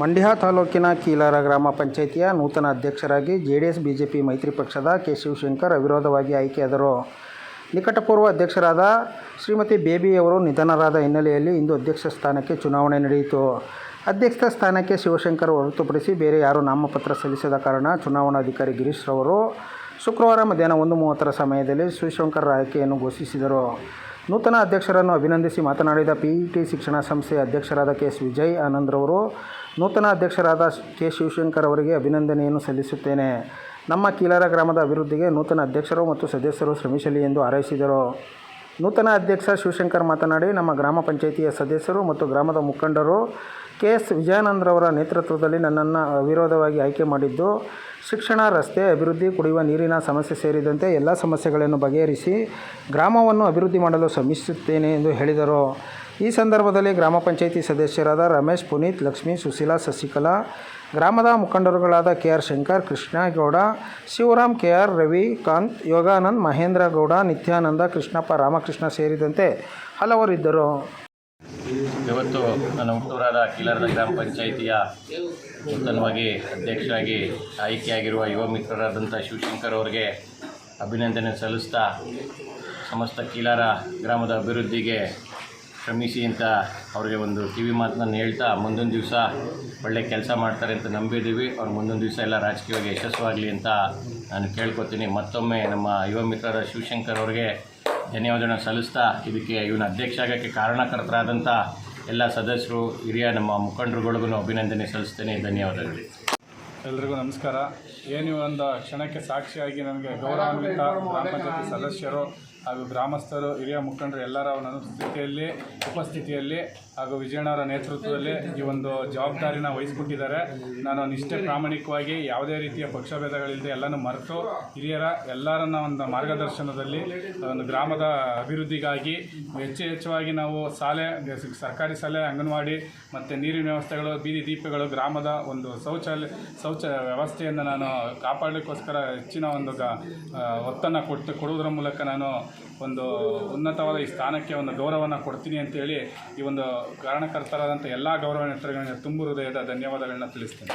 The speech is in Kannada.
ಮಂಡ್ಯ ತಾಲೂಕಿನ ಕೀಲಾರ ಗ್ರಾಮ ಪಂಚಾಯಿತಿಯ ನೂತನ ಅಧ್ಯಕ್ಷರಾಗಿ ಜೆಡಿಎಸ್, ಬಿಜೆಪಿ ಮೈತ್ರಿ ಪಕ್ಷದ ಕೆ ಶಿವಶಂಕರ್ ಅವಿರೋಧವಾಗಿ ಆಯ್ಕೆಯಾದರು ನಿಕಟಪೂರ್ವ ಅಧ್ಯಕ್ಷರಾದ ಶ್ರೀಮತಿ ಬೇಬಿಯವರು ನಿಧನರಾದ ಹಿನ್ನೆಲೆಯಲ್ಲಿ ಇಂದು ಅಧ್ಯಕ್ಷ ಸ್ಥಾನಕ್ಕೆ ಚುನಾವಣೆ ನಡೆಯಿತು. ಅಧ್ಯಕ್ಷ ಸ್ಥಾನಕ್ಕೆ ಶಿವಶಂಕರ್ ಹೊರತುಪಡಿಸಿ ಬೇರೆ ಯಾರೂ ನಾಮಪತ್ರ ಸಲ್ಲಿಸದ ಕಾರಣ ಚುನಾವಣಾಧಿಕಾರಿ ಗಿರೀಶ್ ರವರು ಶುಕ್ರವಾರ ಮಧ್ಯಾಹ್ನ ಒಂದು ಮೂವತ್ತರ ಸಮಯದಲ್ಲಿ ಶಿವಶಂಕರ್ ಆಯ್ಕೆಯನ್ನು ಘೋಷಿಸಿದರು. ನೂತನ ಅಧ್ಯಕ್ಷರನ್ನು ಅಭಿನಂದಿಸಿ ಮಾತನಾಡಿದ ಪಿಇಟಿ ಶಿಕ್ಷಣ ಸಂಸ್ಥೆಯ ಅಧ್ಯಕ್ಷರಾದ ಕೆ ಎಸ್ ವಿಜಯ್ ಆನಂದ್ರವರು, ನೂತನ ಅಧ್ಯಕ್ಷರಾದ ಕೆ ಶಿವಶಂಕರ್ ಅವರಿಗೆ ಅಭಿನಂದನೆಯನ್ನು ಸಲ್ಲಿಸುತ್ತೇನೆ. ನಮ್ಮ ಕೀಲಾರ ಗ್ರಾಮದ ಅಭಿವೃದ್ಧಿಗೆ ನೂತನ ಅಧ್ಯಕ್ಷರು ಮತ್ತು ಸದಸ್ಯರು ಶ್ರಮಿಸಲಿ ಎಂದು ಹಾರೈಸಿದರು. ನೂತನ ಅಧ್ಯಕ್ಷ ಶಿವಶಂಕರ್ ಮಾತನಾಡಿ, ನಮ್ಮ ಗ್ರಾಮ ಪಂಚಾಯಿತಿಯ ಸದಸ್ಯರು ಮತ್ತು ಗ್ರಾಮದ ಮುಖಂಡರು ಕೆ ಎಸ್ ವಿಜಯಾನಂದ್ರವರ ನೇತೃತ್ವದಲ್ಲಿ ನನ್ನನ್ನು ಅವಿರೋಧವಾಗಿ ಆಯ್ಕೆ ಮಾಡಿದ್ದು ಶಿಕ್ಷಣ, ರಸ್ತೆ, ಅಭಿವೃದ್ಧಿ, ಕುಡಿಯುವ ನೀರಿನ ಸಮಸ್ಯೆ ಸೇರಿದಂತೆ ಎಲ್ಲ ಸಮಸ್ಯೆಗಳನ್ನು ಬಗೆಹರಿಸಿ ಗ್ರಾಮವನ್ನು ಅಭಿವೃದ್ಧಿ ಮಾಡಲು ಶ್ರಮಿಸುತ್ತೇನೆ ಎಂದು ಹೇಳಿದರು. ಈ ಸಂದರ್ಭದಲ್ಲಿ ಗ್ರಾಮ ಪಂಚಾಯಿತಿ ಸದಸ್ಯರಾದ ರಮೇಶ್ ಪುನೀತ್, ಲಕ್ಷ್ಮೀ, ಸುಶೀಲಾ, ಶಶಿಕಲಾ, ಗ್ರಾಮದ ಮುಖಂಡರುಗಳಾದ K R Shankar Krishnagowda Shivaram K R Ravikanth Yoganand, Mahendra Gowda, Nityananda, Krishnappa, Ramakrishna ಸೇರಿದಂತೆ ಹಲವರಿದ್ದರು. ಇವತ್ತು ನನ್ನ ಹುಟ್ಟೂರಾದ ಕಿಲರದ ಗ್ರಾಮ ಪಂಚಾಯಿತಿಯ ನೂತನವಾಗಿ ಅಧ್ಯಕ್ಷರಾಗಿ ಆಯ್ಕೆಯಾಗಿರುವ ಯುವ ಮಿತ್ರರಾದಂಥ ಶಿವಶಂಕರ್ ಅವರಿಗೆ ಅಭಿನಂದನೆ ಸಲ್ಲಿಸ್ತಾ ಸಮಸ್ತ ಕೀಲಾರ ಗ್ರಾಮದ ಅಭಿವೃದ್ಧಿಗೆ ಶ್ರಮಿಸಿ ಅಂತ ಅವರಿಗೆ ಒಂದು ಕಿವಿ ಮಾತನ್ನು ಹೇಳ್ತಾ ಮುಂದೊಂದು ದಿವಸ ಒಳ್ಳೆ ಕೆಲಸ ಮಾಡ್ತಾರೆ ಅಂತ ನಂಬಿದ್ದೀವಿ. ಅವ್ರು ಮುಂದೊಂದು ದಿವಸ ಎಲ್ಲ ರಾಜಕೀಯವಾಗಿ ಯಶಸ್ವಾಗಲಿ ಅಂತ ನಾನು ಕೇಳ್ಕೊತೀನಿ. ಮತ್ತೊಮ್ಮೆ ನಮ್ಮ ಯುವ ಮಿತ್ರರ ಶಿವಶಂಕರ್ ಅವರಿಗೆ ಧನ್ಯವಾದಗಳನ್ನು ಸಲ್ಲಿಸ್ತಾ ಇದಕ್ಕೆ ಇವನ ಅಧ್ಯಕ್ಷ ಆಗೋಕ್ಕೆ ಕಾರಣಕರ್ತರಾದಂಥ ಎಲ್ಲ ಸದಸ್ಯರು ಹಿರಿಯ ನಮ್ಮ ಮುಖಂಡರುಗಳಿಗೂ ಅಭಿನಂದನೆ ಸಲ್ಲಿಸ್ತೇನೆ. ಧನ್ಯವಾದಗಳು. ಎಲ್ರಿಗೂ ನಮಸ್ಕಾರ. ಏನು ಒಂದು ಕ್ಷಣಕ್ಕೆ ಸಾಕ್ಷಿಯಾಗಿ ನನಗೆ ಗೌರವಾನ್ವಿತ ಗ್ರಾಮ ಪಂಚಾಯತಿ ಸದಸ್ಯರು ಹಾಗೂ ಗ್ರಾಮಸ್ಥರು, ಹಿರಿಯ ಮುಖಂಡರು ಎಲ್ಲರ ಒಂದು ಅನುಪಸ್ಥಿತಿಯಲ್ಲಿ ಉಪಸ್ಥಿತಿಯಲ್ಲಿ ಹಾಗೂ ವಿಜಯಣ್ಣವರ ನೇತೃತ್ವದಲ್ಲಿ ಈ ಒಂದು ಜವಾಬ್ದಾರಿನ ವಹಿಸ್ಕೊಟ್ಟಿದ್ದಾರೆ. ನಾನು ನಿಷ್ಠೆ ಪ್ರಾಮಾಣಿಕವಾಗಿ ಯಾವುದೇ ರೀತಿಯ ಪಕ್ಷಭೇದಗಳಿಲ್ಲದೆ ಎಲ್ಲನೂ ಮರೆತು ಹಿರಿಯರ ಎಲ್ಲರನ್ನ ಒಂದು ಮಾರ್ಗದರ್ಶನದಲ್ಲಿ ಒಂದು ಗ್ರಾಮದ ಅಭಿವೃದ್ಧಿಗಾಗಿ ಹೆಚ್ಚು ಹೆಚ್ಚುವಾಗಿ ನಾವು ಶಾಲೆ, ಸರ್ಕಾರಿ ಶಾಲೆ, ಅಂಗನವಾಡಿ ಮತ್ತು ನೀರಿನ ವ್ಯವಸ್ಥೆಗಳು, ಬೀದಿ ದೀಪಗಳು, ಗ್ರಾಮದ ಒಂದು ಶೌಚಾಲಯ ಶೌಚ ವ್ಯವಸ್ಥೆಯನ್ನು ನಾನು ಕಾಪಾಡಲಿಕ್ಕೋಸ್ಕರ ಹೆಚ್ಚಿನ ಒಂದು ಗ ಒತ್ತನ್ನು ಕೊಟ್ಟು ಕೊಡುವುದರ ಮೂಲಕ ನಾನು ಒಂದು ಉನ್ನತವಾದ ಈ ಸ್ಥಾನಕ್ಕೆ ಒಂದು ಗೌರವವನ್ನು ಕೊಡ್ತೀನಿ ಅಂತೇಳಿ ಈ ಒಂದು ಕಾರಣಕರ್ತರಾದಂಥ ಎಲ್ಲ ಗೌರವ ನೆತ್ತರಗಳಿಗೆ ತುಂಬ ಹೃದಯದ ಧನ್ಯವಾದಗಳನ್ನ ತಿಳಿಸ್ತೇನೆ.